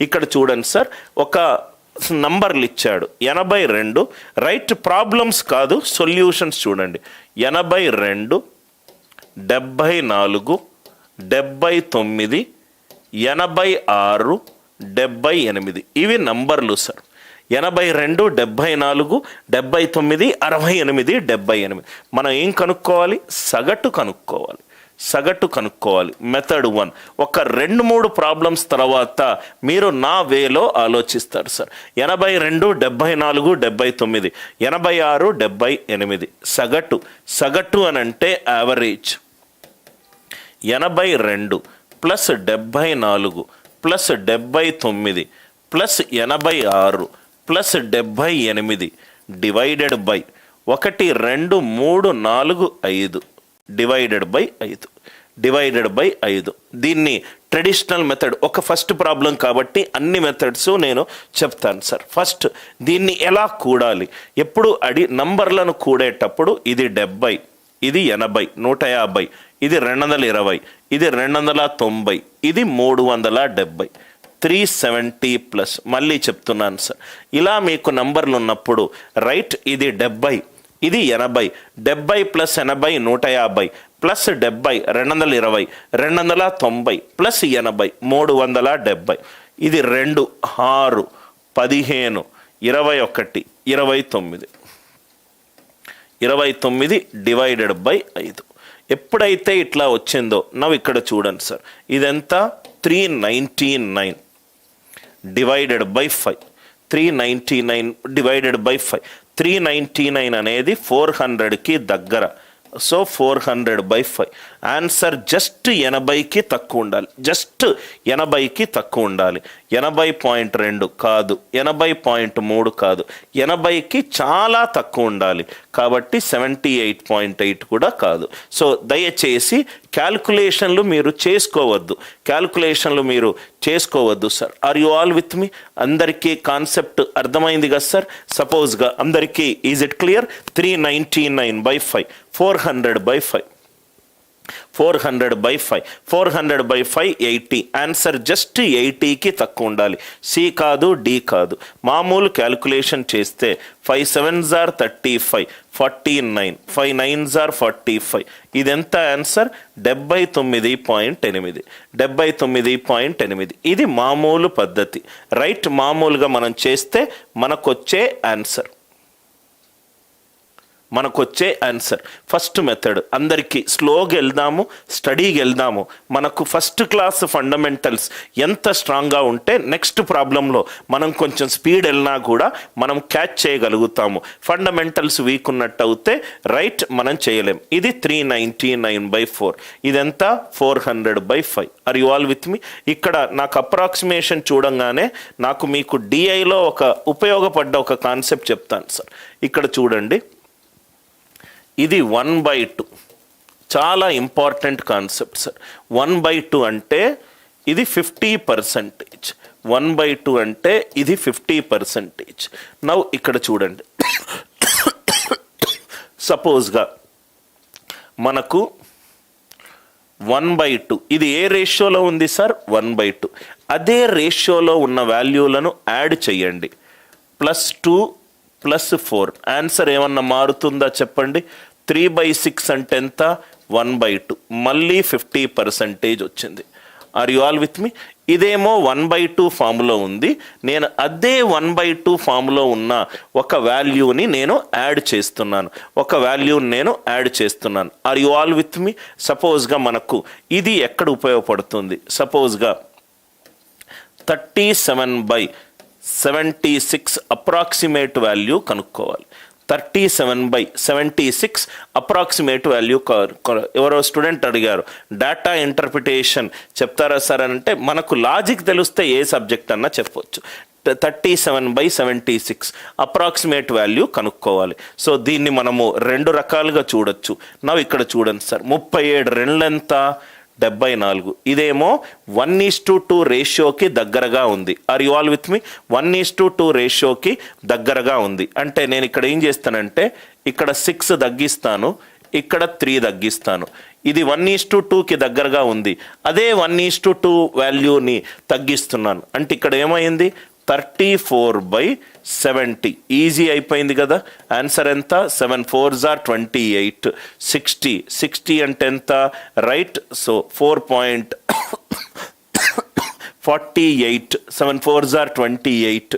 ఇక్కడ చూడండి సార్ ఒక నంబర్లు ఇచ్చాడు. ఎనభై రెండు రైట్ ప్రాబ్లమ్స్ కాదు సొల్యూషన్స్ చూడండి. ఎనభై రెండు డెబ్భై నాలుగు డెబ్భై తొమ్మిది ఎనభై ఆరు డెబ్భై ఎనిమిది. ఇవి నంబర్లు సార్. ఎనభై రెండు డెబ్భై నాలుగు డెబ్భై తొమ్మిది అరవై ఎనిమిది డెబ్భై ఎనిమిది. మనం ఏం కనుక్కోవాలి? సగటు కనుక్కోవాలి. సగటు కనుక్కోవాలి. మెథడ్ వన్ ఒక రెండు మూడు ప్రాబ్లమ్స్ తర్వాత మీరు నా వేలో ఆలోచిస్తారు సార్ ఎనభై రెండు డెబ్బై నాలుగు డెబ్బై తొమ్మిది. ఎనభై ఆరు డెబ్బై ఎనిమిది. సగటు. సగటు అని అంటే యావరేజ్ ఎనభై రెండు ప్లస్ డెబ్భై నాలుగు ప్లస్ డెబ్బై తొమ్మిది ప్లస్ ఎనభై ఆరు ప్లస్ డెబ్బై ఎనిమిది డివైడెడ్ బై ఒకటి రెండు మూడు నాలుగు ఐదు. డివైడెడ్ బై ఐదు. డివైడెడ్ బై ఐదు. దీన్ని ట్రెడిషనల్ మెథడ్ ఒక ఫస్ట్ ప్రాబ్లం కాబట్టి అన్ని మెథడ్స్ నేను చెప్తాను సార్ ఫస్ట్ దీన్ని ఎలా కూడాలి? ఎప్పుడు అడి నంబర్లను కూడేటప్పుడు ఇది డెబ్బై ఇది ఎనభై నూట యాభై ఇది రెండు వందల ఇరవై ఇది రెండు వందల తొంభై ఇది మూడు వందల డెబ్బై త్రీ సెవెంటీ ప్లస్ మళ్ళీ చెప్తున్నాను సార్ ఇలా మీకు నంబర్లు ఉన్నప్పుడు రైట్ ఇది డెబ్బై ఇది ఎనభై డెబ్బై ప్లస్ ఎనభై నూట యాభై ప్లస్ డెబ్బై రెండు వందల ఇరవై రెండు వందల తొంభై ప్లస్ ఎనభై మూడు వందల డెబ్బై. ఇది రెండు ఆరు పదిహేను ఇరవై ఒకటి ఇరవై తొమ్మిది. ఇరవై తొమ్మిది డివైడెడ్ బై ఐదు. ఎప్పుడైతే ఇట్లా వచ్చిందో నవ్వు ఇక్కడ చూడండి సార్. ఇదెంత? Three ninety nine. Divided by five. Three ninety nine divided by five. Three ninety nine అనేది ఫోర్ హండ్రెడ్కి దగ్గర. So four hundred by five answer just ఎనభైకి తక్కువ ఉండాలి. జస్ట్ ఎనభైకి తక్కువ ఉండాలి. ఎనభై పాయింట్ రెండు కాదు. ఎనభై పాయింట్ మూడు కాదు. ఎనభైకి చాలా తక్కువ ఉండాలి. కాబట్టి సెవెంటీ ఎయిట్ పాయింట్ ఎయిట్ కూడా కాదు. సో దయచేసి క్యాల్కులేషన్లు మీరు చేసుకోవద్దు. క్యాల్కులేషన్లు మీరు చేసుకోవద్దు sir are you all with me అందరికీ కాన్సెప్ట్ అర్థమైంది కదా సార్ సపోజ్గా అందరికీ is it clear three ninety nine by five four hundred by five four hundred by five. Four hundred by five eighty. Answer just ఎయిటీకి తక్కువ ఉండాలి. C కాదు D కాదు. మామూలు క్యాలిక్యులేషన్ చేస్తే five seven jar thirty five forty nine. Five nine jar forty five. ఇది ఎంత answer డెబ్బై తొమ్మిది పాయింట్ ఎనిమిది. డెబ్బై తొమ్మిది పాయింట్ ఎనిమిది. ఇది మామూలు పద్ధతి. రైట్ మామూలుగా మనం చేస్తే మనకొచ్చే ఆన్సర్ మనకొచ్చే ఆన్సర్ ఫస్ట్ మెథడ్ అందరికీ స్లోగా వెళ్దాము స్టడీకి వెళ్దాము మనకు ఫస్ట్ క్లాస్ ఫండమెంటల్స్ ఎంత స్ట్రాంగ్గా ఉంటే నెక్స్ట్ ప్రాబ్లంలో మనం కొంచెం స్పీడ్ వెళ్ళినా కూడా మనం క్యాచ్ చేయగలుగుతాము. ఫండమెంటల్స్ వీక్ ఉన్నట్టు అయితే రైట్ మనం చేయలేం. ఇది three ninety nine by four ఇదెంత? Four hundred by five are you all with me ఇక్కడ నాకు అప్రాక్సిమేషన్ చూడంగానే నాకు మీకు డిఐలో ఒక ఉపయోగపడ్డ ఒక కాన్సెప్ట్ చెప్తాను సార్ ఇక్కడ చూడండి. ఇది వన్ బై టూ చాలా important concept sir one by two అంటే ఇది fifty percentage one by two అంటే ఇది ఫిఫ్టీ పర్సంటేజ్ నవ్వు ఇక్కడ చూడండి. సపోజ్గా మనకు వన్ బై టూ ఇది ఏ రేషియోలో ఉంది సార్ వన్ బై టూ అదే రేషియోలో ఉన్న వాల్యూలను యాడ్ చేయండి. Plus two plus four. Answer ఏమన్నా మారుతుందా చెప్పండి. త్రీ బై సిక్స్ అంటే ఎంత? One by two. మళ్ళీ ఫిఫ్టీ పర్సంటేజ్ వచ్చింది. Are you all with me ఇదేమో వన్ బై టూ ఫామ్లో ఉంది. నేను అదే వన్ బై టూ ఫామ్లో ఉన్న ఒక వాల్యూని నేను యాడ్ చేస్తున్నాను. ఒక వాల్యూని నేను యాడ్ చేస్తున్నాను. Are you all with me సపోజ్గా మనకు ఇది ఎక్కడ ఉపయోగపడుతుంది? సపోజ్గా thirty seven by seventy six approximate value కనుక్కోవాలి. Thirty seven by seventy six approximate value ఎవరో స్టూడెంట్ అడిగారు. డేటా ఇంటర్ప్రిటేషన్ చెప్తారా సార్ అని అంటే మనకు లాజిక్ తెలిస్తే ఏ సబ్జెక్ట్ అన్నా చెప్పొచ్చు. Thirty seven by seventy six approximate value కనుక్కోవాలి. సో దీన్ని మనము రెండు రకాలుగా చూడొచ్చు. నవ్వు ఇక్కడ చూడండి సార్ ముప్పై ఏడు రెండ్లెంత డెబ్బై నాలుగు. ఇదేమో వన్ ఈస్ టు టూ రేషియోకి దగ్గరగా ఉంది. Are you all with me one is to two రేషియోకి దగ్గరగా ఉంది. అంటే నేను ఇక్కడ ఏం చేస్తానంటే ఇక్కడ సిక్స్ తగ్గిస్తాను ఇక్కడ త్రీ తగ్గిస్తాను. ఇది వన్ ఈస్ టు టూకి దగ్గరగా ఉంది. అదే వన్ ఈస్ టు టూ వాల్యూని తగ్గిస్తున్నాను. అంటే ఇక్కడ ఏమైంది? Thirty four by seventy easy అయిపోయింది కదా? ఆన్సర్ ఎంత? Seven four jar twenty eight sixty sixty అంటే ఎంత? Right so four point forty eight seven four jar twenty eight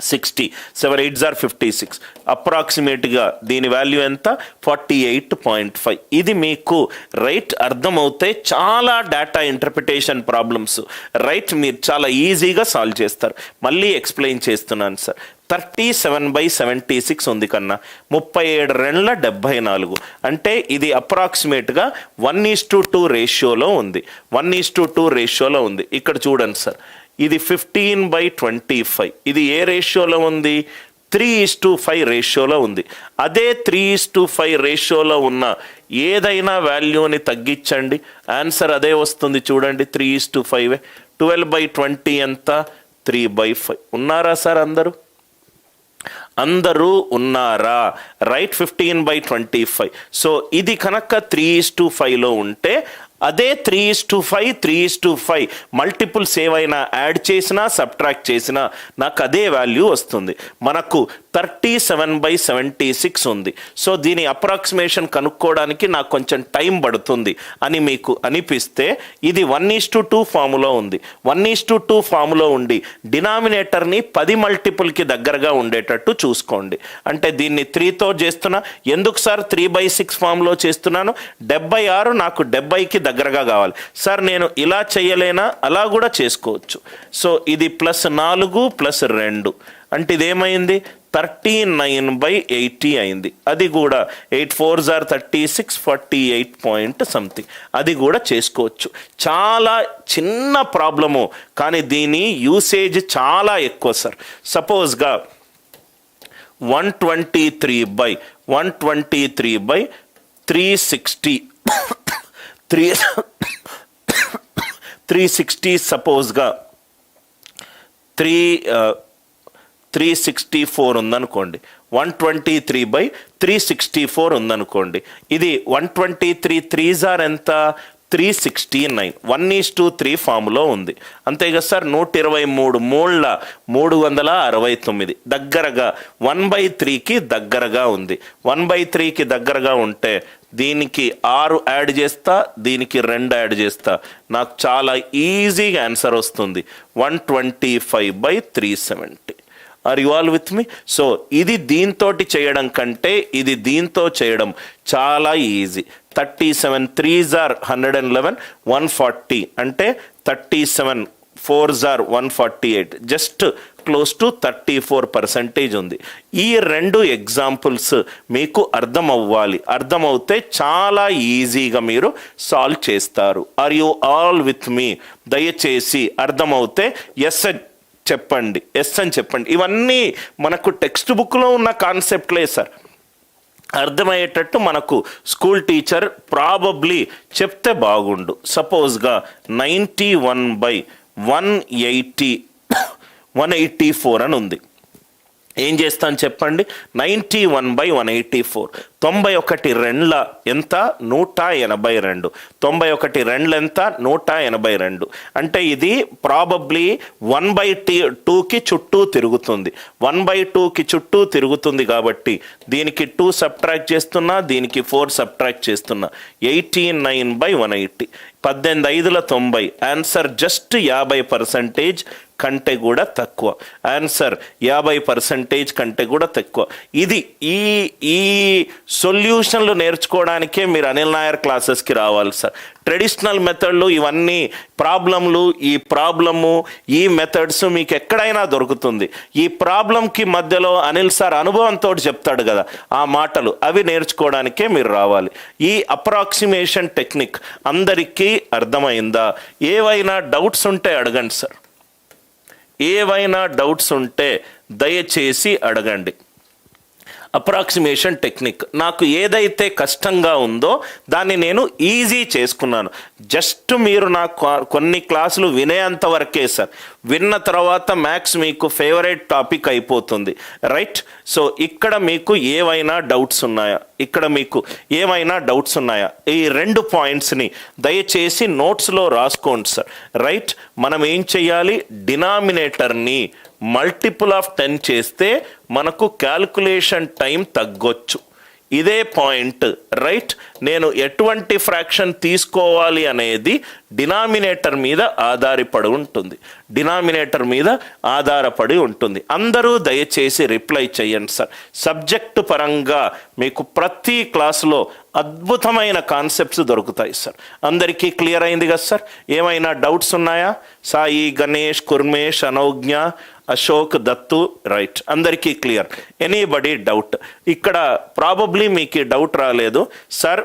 sixty seven eight jar fifty six అప్రాక్సిమేట్గా దీని వాల్యూ ఎంత? Forty eight point five ఇది మీకు రైట్ అర్థమవుతే చాలా data interpretation problems right మీరు చాలా ఈజీగా సాల్వ్ చేస్తారు. మళ్ళీ ఎక్స్ప్లెయిన్ చేస్తున్నాను sir thirty seven by seventy six ఉంది కన్నా. ముప్పై ఏడు రెండ్ల డెబ్బై నాలుగు. అంటే ఇది అప్రాక్సిమేట్గా వన్ ఈస్ టు టూ రేషియోలో ఉంది. వన్ ఈస్ టు టూ రేషియోలో ఉంది. ఇక్కడ చూడండి సార్ ఇది ఫిఫ్టీన్ బై ట్వంటీ ఫైవ్ ఇది ఏ రేషియోలో ఉంది? త్రీ ఇస్ టు ఫైవ్ రేషియోలో ఉంది. అదే త్రీ ఇస్ టు ఫైవ్ రేషియోలో ఉన్న ఏదైనా వాల్యూని తగ్గించండి. ఆన్సర్ అదే వస్తుంది చూడండి. Three is to five twelve by twenty ఎంత? త్రీ బై ఫైవ్ ఉన్నారా సార్ అందరూ? అందరూ ఉన్నారా? Right fifteen by twenty five so ఇది కనుక త్రీ ఇస్ టు ఫైవ్లో ఉంటే అదే three is to five three is to five multiples ఏవైనా యాడ్ చేసినా సబ్ట్రాక్ట్ చేసినా నాకు అదే వాల్యూ వస్తుంది. మనకు thirty seven by seventy six ఉంది. సో దీని అప్రాక్సిమేషన్ కనుక్కోవడానికి నాకు కొంచెం టైం పడుతుంది అని మీకు అనిపిస్తే ఇది వన్ ఈస్ టు టూ ఫాములో ఉంది. వన్ ఈస్ టు టూ ఫాములో ఉండి డినామినేటర్ని పది మల్టిపుల్కి దగ్గరగా ఉండేటట్టు చూసుకోండి. అంటే దీన్ని త్రీతో చేస్తున్నా. ఎందుకు సార్? త్రీ బై సిక్స్ ఫామ్లో చేస్తున్నాను. డెబ్బై ఆరు నాకు డెబ్బైకి దగ్గరగా కావాలి. సార్ నేను ఇలా చేయలేనా అలా కూడా చేసుకోవచ్చు. సో ఇది ప్లస్ నాలుగు ప్లస్ రెండు. అంటే ఇదేమైంది? థర్టీ నైన్ బై ఎయిటీ అయింది. అది కూడా eight four jar thirty six forty eight point something. అది కూడా చేసుకోవచ్చు. చాలా చిన్న ప్రాబ్లము కానీ దీని యూసేజ్ చాలా ఎక్కువ sir. సపోజ్గా one twenty three by one twenty three by three sixty. Three three sixty సపోజ్గా three three sixty four ఉందనుకోండి. One twenty three by three sixty four ఉందనుకోండి. ఇది వన్ ట్వంటీ త్రీ త్రీ జార్ ఎంత? Three sixty nine. One is two three ఫామ్లో ఉంది. అంతే కదా sir నూట ఇరవై మూడు మూళ్ళ మూడు వందల అరవై తొమ్మిది. దగ్గరగా వన్ బై త్రీకి దగ్గరగా ఉంది. వన్ బై త్రీకి దగ్గరగా ఉంటే దీనికి ఆరు యాడ్ చేస్తా దీనికి రెండు యాడ్ చేస్తా. నాకు చాలా ఈజీగా ఆన్సర్ వస్తుంది. One twenty five by three seventy are you all with me so ఇది దీంతోటి చేయడం కంటే ఇది దీంతో చేయడం చాలా easy thirty seven three jar hundred and eleven one forty అంటే thirty seven four jar one forty eight just close to thirty four percentage ఉంది. ఈ రెండు ఎగ్జాంపుల్స్ మీకు అర్థం అవ్వాలి అర్థమవుతే చాలా ఈజీగా మీరు సాల్వ్ చేస్తారు. Are you all with me దయచేసి అర్థమవుతే ఎస్ చెప్పండి. ఎస్ అని చెప్పండి. ఇవన్నీ మనకు టెక్స్ట్ బుక్లో ఉన్న కాన్సెప్ట్లే సార్. అర్థమయ్యేటట్టు మనకు స్కూల్ టీచర్ ప్రాబబ్లీ చెప్తే బాగుండు. సపోజ్గా ninety one by one eighty one eighty four అని ఉంది. ఏం చేస్తాను చెప్పండి? Ninety one by one eighty four. తొంభై ఒకటి రెండ్ల ఎంత? నూట ఎనభై రెండు. తొంభై ఒకటి రెండ్ల ఎంత నూట ఎనభై రెండు. అంటే ఇది ప్రాబబ్లీ వన్ బై టీ టూకి చుట్టూ తిరుగుతుంది. వన్ బై టూకి చుట్టూ తిరుగుతుంది కాబట్టి దీనికి టూ సబ్ట్రాక్ట్ చేస్తున్నా దీనికి ఫోర్ సబ్ట్రాక్ట్ చేస్తున్నా. Eighty nine by one eighty. పద్దెనిమిది ఐదుల తొంభై. ఆన్సర్ జస్ట్ యాభై పర్సంటేజ్ కంటే కూడా తక్కువ. ఆన్సర్ యాభై పర్సంటేజ్ కంటే కూడా తక్కువ. ఇది ఈ ఈ సొల్యూషన్లు నేర్చుకోవడానికే మీరు అనిల్ నాయర్ క్లాసెస్కి రావాలి సార్ ట్రెడిషనల్ మెథడ్లు ఇవన్నీ ప్రాబ్లంలు ఈ ప్రాబ్లము ఈ మెథడ్స్ మీకు ఎక్కడైనా దొరుకుతుంది. ఈ ప్రాబ్లంకి మధ్యలో అనిల్ సార్ అనుభవంతో చెప్తాడు కదా ఆ మాటలు అవి నేర్చుకోవడానికే మీరు రావాలి. ఈ అప్రాక్సిమేషన్ టెక్నిక్ అందరికీ అర్థమైందా? ఏవైనా డౌట్స్ ఉంటే అడగండి సార్ ఏవైనా డౌట్స్ ఉంటే దయచేసి అడగండి. Approximation technique. నాకు ఏదైతే కష్టంగా ఉందో దాన్ని నేను ఈజీ చేసుకున్నాను. జస్ట్ మీరు నాకు కొన్ని క్లాసులు వినేంత వరకే సార్. విన్న తర్వాత మ్యాథ్స్ మీకు ఫేవరెట్ టాపిక్ అయిపోతుంది. రైట్? సో ఇక్కడ మీకు ఏవైనా డౌట్స్ ఉన్నాయా? ఇక్కడ మీకు ఏమైనా డౌట్స్ ఉన్నాయా? ఈ రెండు పాయింట్స్ని దయచేసి నోట్స్లో రాసుకోండి సార్. రైట్? మనం ఏం చేయాలి? డినామినేటర్ని మల్టిపుల్ ఆఫ్ టెన్ చేస్తే మనకు క్యాల్కులేషన్ టైం తగ్గొచ్చు. ఇదే పాయింట్ రైట్ నేను ఎటువంటి ఫ్రాక్షన్ తీసుకోవాలి అనేది డినామినేటర్ మీద ఆధారపడి ఉంటుంది. డినామినేటర్ మీద ఆధారపడి ఉంటుంది. అందరూ దయచేసి రిప్లై చేయండి సార్ సబ్జెక్టు పరంగా మీకు ప్రతి క్లాసులో అద్భుతమైన కాన్సెప్ట్స్ దొరుకుతాయి సార్. అందరికీ క్లియర్ అయింది కదా సార్? ఏమైనా డౌట్స్ ఉన్నాయా? సాయి గణేష్ కుర్మేష్ అనౌజ్ఞ అశోక్ దత్తు రైట్. అందరికీ క్లియర్. Anybody doubt. ఇక్కడ ప్రాబబ్లీ మీకు డౌట్ రాలేదు. సార్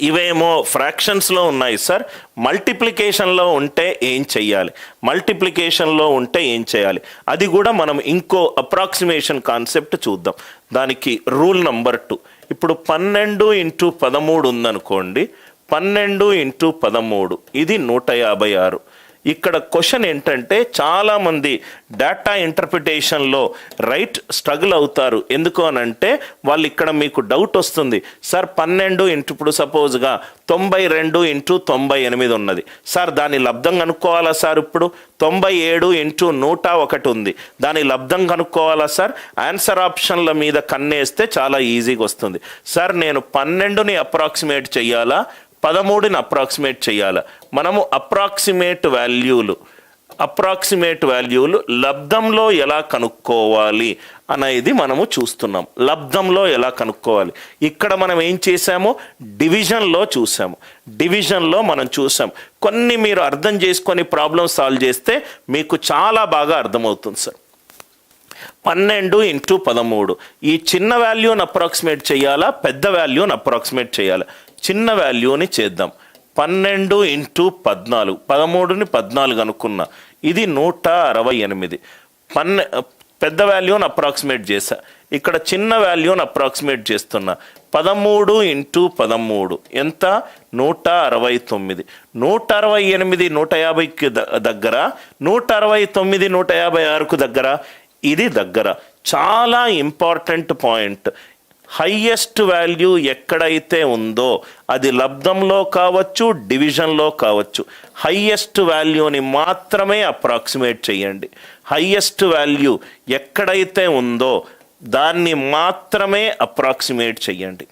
ఇవేమో ఫ్రాక్షన్స్లో ఉన్నాయి సార్. మల్టిప్లికేషన్లో ఉంటే ఏం చెయ్యాలి? మల్టిప్లికేషన్లో ఉంటే ఏం చేయాలి అది కూడా మనం ఇంకో అప్రాక్సిమేషన్ కాన్సెప్ట్ చూద్దాం. దానికి రూల్ నంబర్ టూ. ఇప్పుడు పన్నెండు ఇంటూ పదమూడు ఉందనుకోండి. పన్నెండు ఇంటూ పదమూడు. ఇది నూట యాభై ఆరు. ఇక్కడ క్వశ్చన్ ఏంటంటే చాలామంది డేటా ఇంటర్ప్రిటేషన్లో రైట్ స్ట్రగుల్ అవుతారు. ఎందుకు అని అంటే వాళ్ళు ఇక్కడ మీకు డౌట్ వస్తుంది. సార్ పన్నెండు ఇంటూ ఇప్పుడు సపోజ్గా తొంభై రెండు ఇంటూ తొంభై ఎనిమిది ఉన్నది. సార్ దాని లబ్ధం కనుక్కోవాలా సార్ ఇప్పుడు? తొంభై ఏడు ఇంటూ నూట ఒకటి ఉంది. దాని లబ్ధం కనుక్కోవాలా సార్ ఆన్సర్ ఆప్షన్ల మీద కన్నేస్తే చాలా ఈజీగా వస్తుంది. సార్ నేను పన్నెండుని అప్రాక్సిమేట్ చెయ్యాలా? పదమూడుని అప్రాక్సిమేట్ చేయాలా మనము అప్రాక్సిమేట్ వాల్యూలు అప్రాక్సిమేట్ వాల్యూలు లబ్ధంలో ఎలా కనుక్కోవాలి అనేది మనము చూస్తున్నాం. లబ్ధంలో ఎలా కనుక్కోవాలి? ఇక్కడ మనం ఏం చేసాము డివిజన్లో చూసాము డివిజన్లో మనం చూసాం కొన్ని మీరు అర్థం చేసుకొని ప్రాబ్లమ్ సాల్వ్ చేస్తే మీకు చాలా బాగా అర్థమవుతుంది సార్ పన్నెండు ఇంటూ పదమూడు. ఈ చిన్న వాల్యూని అప్రాక్సిమేట్ చేయాలా? పెద్ద వాల్యూని అప్రాక్సిమేట్ చేయాలా? చిన్న వాల్యూని చేద్దాం. పన్నెండు ఇంటూ పద్నాలుగు పదమూడుని పద్నాలుగు అనుకున్నా. ఇది నూట అరవై ఎనిమిది. పన్నె పెద్ద వాల్యూని అప్రాక్సిమేట్ చేశా. ఇక్కడ చిన్న వాల్యూని అప్రాక్సిమేట్ చేస్తున్నా. పదమూడు ఇంటూ పదమూడు. ఎంత? నూట అరవై తొమ్మిది. నూట అరవై ఎనిమిది నూట యాభైకి ద- దగ్గర. నూట అరవై తొమ్మిది నూట యాభై ఆరుకు దగ్గర. ఇది దగ్గర. చాలా ఇంపార్టెంట్ పాయింట్. హయ్యెస్ట్ వాల్యూ ఎక్కడైతే ఉందో అది లబ్ధంలో కావచ్చు డివిజన్లో కావచ్చు. హయ్యెస్ట్ వాల్యూని మాత్రమే అప్రాక్సిమేట్ చేయండి. హయ్యెస్ట్ వాల్యూ ఎక్కడైతే ఉందో దాన్ని మాత్రమే అప్రాక్సిమేట్ చేయండి.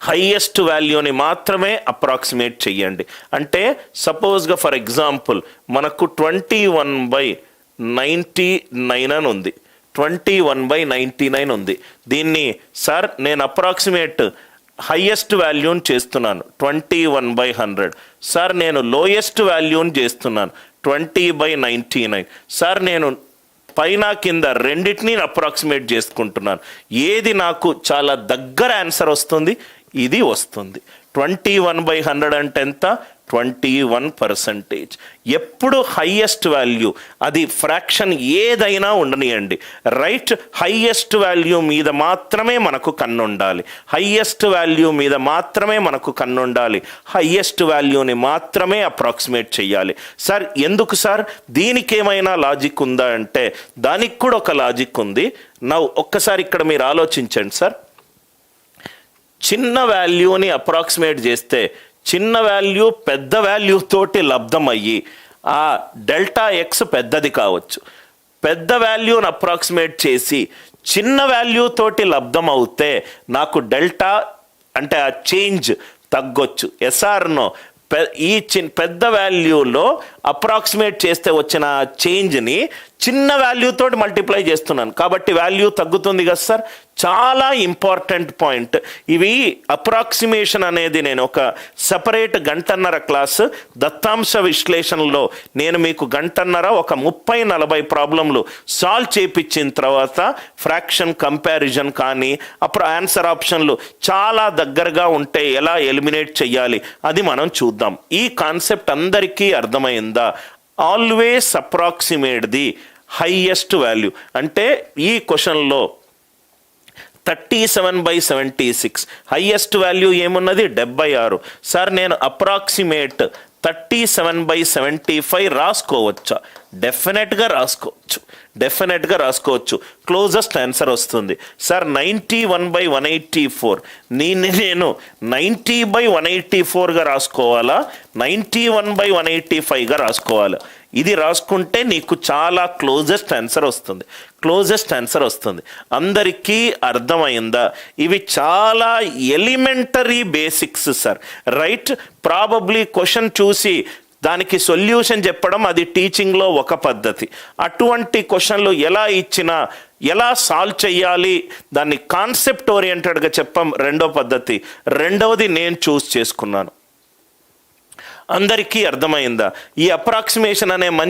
హయ్యెస్ట్ వాల్యూని మాత్రమే అప్రాక్సిమేట్ చెయ్యండి అంటే సపోజ్గా ఫర్ ఎగ్జాంపుల్ మనకు twenty one by ninety nine అని ఉంది. Twenty one by ninety nine ఉంది. దీన్ని సార్ నేను అప్రాక్సిమేట్ హయ్యెస్ట్ వాల్యూని చేస్తున్నాను. Twenty one by hundred sir నేను లోయెస్ట్ వాల్యూని చేస్తున్నాను. Twenty by ninety nine sir నేను పైన కింద రెండింటిని అప్రాక్సిమేట్ చేసుకుంటున్నాను. ఏది నాకు చాలా దగ్గర ఆన్సర్ వస్తుంది? ఇది వస్తుంది. ట్వంటీ వన్ బై హండ్రెడ్ అంటే ఎంత? ట్వంటీ వన్ పర్సంటేజ్ ఎప్పుడు హయ్యెస్ట్ వాల్యూ అది ఫ్రాక్షన్ ఏదైనా ఉండనియండి. రైట్ హయ్యెస్ట్ వాల్యూ మీద మాత్రమే మనకు కన్నుండాలి. హయ్యెస్ట్ వాల్యూ మీద మాత్రమే మనకు కన్నుండాలి. హయ్యెస్ట్ వాల్యూని మాత్రమే అప్రాక్సిమేట్ చేయాలి సార్ ఎందుకు సార్ దీనికి ఏమైనా లాజిక్ ఉందా అంటే దానికి కూడా ఒక లాజిక్ ఉంది. నా ఒక్కసారి ఇక్కడ మీరు ఆలోచించండి సార్ చిన్న వాల్యూని అప్రాక్సిమేట్ చేస్తే చిన్న వాల్యూ పెద్ద వాల్యూ తోటి లబ్ధమయ్యి ఆ డెల్టా ఎక్స్ పెద్దది కావచ్చు. పెద్ద వాల్యూని అప్రాక్సిమేట్ చేసి చిన్న వాల్యూ తోటి లబ్ధం అవుతే నాకు డెల్టా అంటే ఆ చేంజ్ తగ్గొచ్చు. ఎస్ఆర్నో పె ఈ చి పెద్ద వాల్యూలో అప్రాక్సిమేట్ చేస్తే వచ్చిన చేంజ్ని చిన్న వాల్యూతో తోటి మల్టిప్లై చేస్తున్నాను. కాబట్టి వాల్యూ తగ్గుతుంది కదా సార్. చాలా ఇంపార్టెంట్ పాయింట్ ఇవి అప్రాక్సిమేషన్ అనేది నేను ఒక సపరేట్ గంటన్నర క్లాస్ దత్తాంశ విశ్లేషణలో నేను మీకు గంటన్నర ఒక ముప్పై నలభై ప్రాబ్లంలు సాల్వ్ చేపించిన తర్వాత ఫ్రాక్షన్ కంపారిజన్ కానీ అప్పుడు ఆన్సర్ ఆప్షన్లు చాలా దగ్గరగా ఉంటే ఎలా ఎలిమినేట్ చేయాలి అది మనం చూద్దాం. ఈ కాన్సెప్ట్ అందరికీ అర్థమైంది? Always approximate the highest value అంటే ఈ క్వశ్చన్లో thirty seven by seventy six highest value ఏమున్నది? డెబ్బై ఆరు. సార్ నేను approximate thirty seven by seventy five రాసుకోవచ్చా? డెఫినెట్గా రాసుకోవచ్చు. డెఫినెట్గా రాసుకోవచ్చు. క్లోజెస్ట్ ఆన్సర్ వస్తుంది. Sir ninety one by one eighty four నేను నేను నైంటీ బై వన్ ఎయిటీ ఫోర్గా రాసుకోవాలా? Ninety one by one eighty ఫైవ్గా రాసుకోవాలా? ఇది రాసుకుంటే నీకు చాలా క్లోజెస్ట్ ఆన్సర్ వస్తుంది. క్లోజెస్ట్ ఆన్సర్ వస్తుంది. అందరికీ అర్థమైందా? ఇవి చాలా elementary basics sir right probably question చూసి దానికి సొల్యూషన్ చెప్పడం అది టీచింగ్లో ఒక పద్ధతి. అటువంటి క్వశ్చన్లు ఎలా ఇచ్చినా ఎలా సాల్వ్ చేయాలి దాన్ని కాన్సెప్ట్ ఓరియంటెడ్గా చెప్పం రెండో పద్ధతి. రెండవది నేను చూస్ చేసుకున్నాను. అందరికీ అర్థమైందా? ఈ అప్రాక్సిమేషన్ అనే మంచి